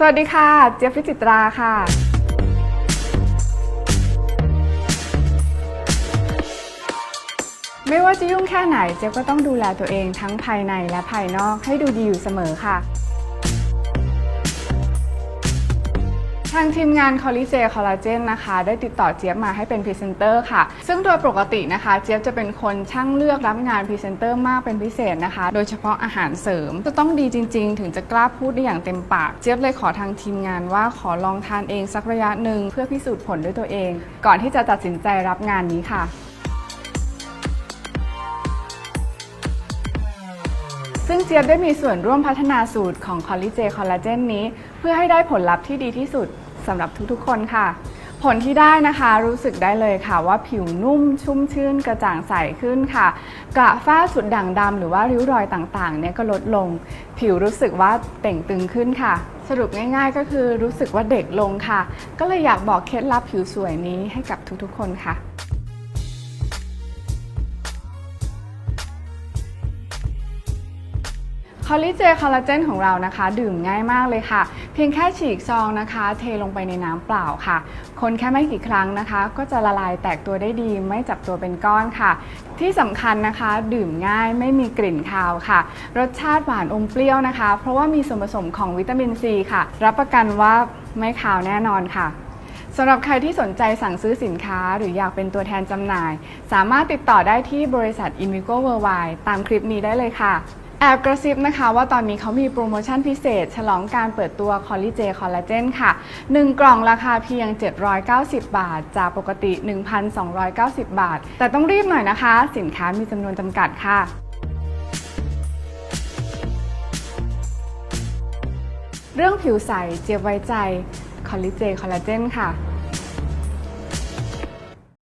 สวัสดีค่ะ เจี๊ยบพิจิตราค่ะ ไม่ว่าจะยุ่งแค่ไหน เจี๊ยบก็ต้องดูแลตัวเองทั้งภายในและภายนอกให้ดูดีอยู่เสมอค่ะ ทางทีมงานคอลลิเจคอลลาเจนนะคะ ได้ติดต่อเจี๊ยบมาให้เป็นพรีเซนเตอร์ค่ะ ซึ่งโดยปกตินะคะ เจี๊ยบจะเป็นคนช่างเลือกรับงานพรีเซนเตอร์มากเป็นพิเศษนะคะ โดยเฉพาะอาหารเสริมจะต้องดีจริง ๆ ถึงจะกล้าพูดได้อย่างเต็มปาก เจี๊ยบเลยขอทางทีมงานว่าขอลองทานเองสักระยะหนึ่งเพื่อพิสูจน์ผลด้วยตัวเอง ก่อนที่จะตัดสินใจรับงานนี้ค่ะ เจี๊ยบได้มีส่วนร่วมพัฒนาสูตรของ c o l l i j e Collagen นี้ เพื่อให้ได้ผลลัพธ์ที่ดีที่สุดสำหรับทุกๆ คนค่ะ ผลที่ได้นะคะรู้สึกได้เลยค่ะ ว่าผิวนุ่มชุ่มชื่นกระจ่างใสขึ้นค่ะ กระฝ้าจุดด่างดำหรือว่าริ้วรอยต่างๆเนี่ยก็ลดลง ผิวรู้สึกว่าเต่งตึงขึ้นค่ะ สรุปง่ายๆ ก็คือรู้สึกว่าเด็กลงค่ะ ก็เลยอยากบอกเคล็ดลับผิวสวยนี้ให้กับทุกๆ คนค่ะ คอลลิเจคอลลาเจนของเรานะคะ ดื่มง่ายมากเลยค่ะ เพียงแค่ฉีกซองนะคะ เทลงไปในน้ำเปล่าค่ะ คนแค่ไม่กี่ครั้งนะคะ ก็จะละลายแตกตัวได้ดี ไม่จับตัวเป็นก้อนค่ะ ที่สำคัญนะคะ ดื่มง่ายไม่มีกลิ่นคาวค่ะ รสชาติหวานอมเปรี้ยวนะคะ เพราะว่ามีส่วนผสมของวิตามินซีค่ะ รับประกันว่าไม่คาวแน่นอนค่ะสำหรับใครที่สนใจสั่งซื้อสินค้าหรืออยากเป็นตัวแทนจำหน่าย สามารถติดต่อได้ที่บริษัท Invigo Worldwide ตามคลิปนี้ได้เลยค่ะ แอบกระซิบนะคะว่าตอนนี้เขามีโปรโมชั่นพิเศษ ฉลองการเปิดตัว c o l l i j Collagen ค่ะ 1 กล่องราคาเพียง 790 บาท จากปกติ 1,290 บาท แต่ต้องรีบหน่อยนะคะ สินค้ามีจำนวนจำกัดค่ะเรื่องผิวใสเจี๊ยบไว้ใจ c o l l i j Collagen ค่ะ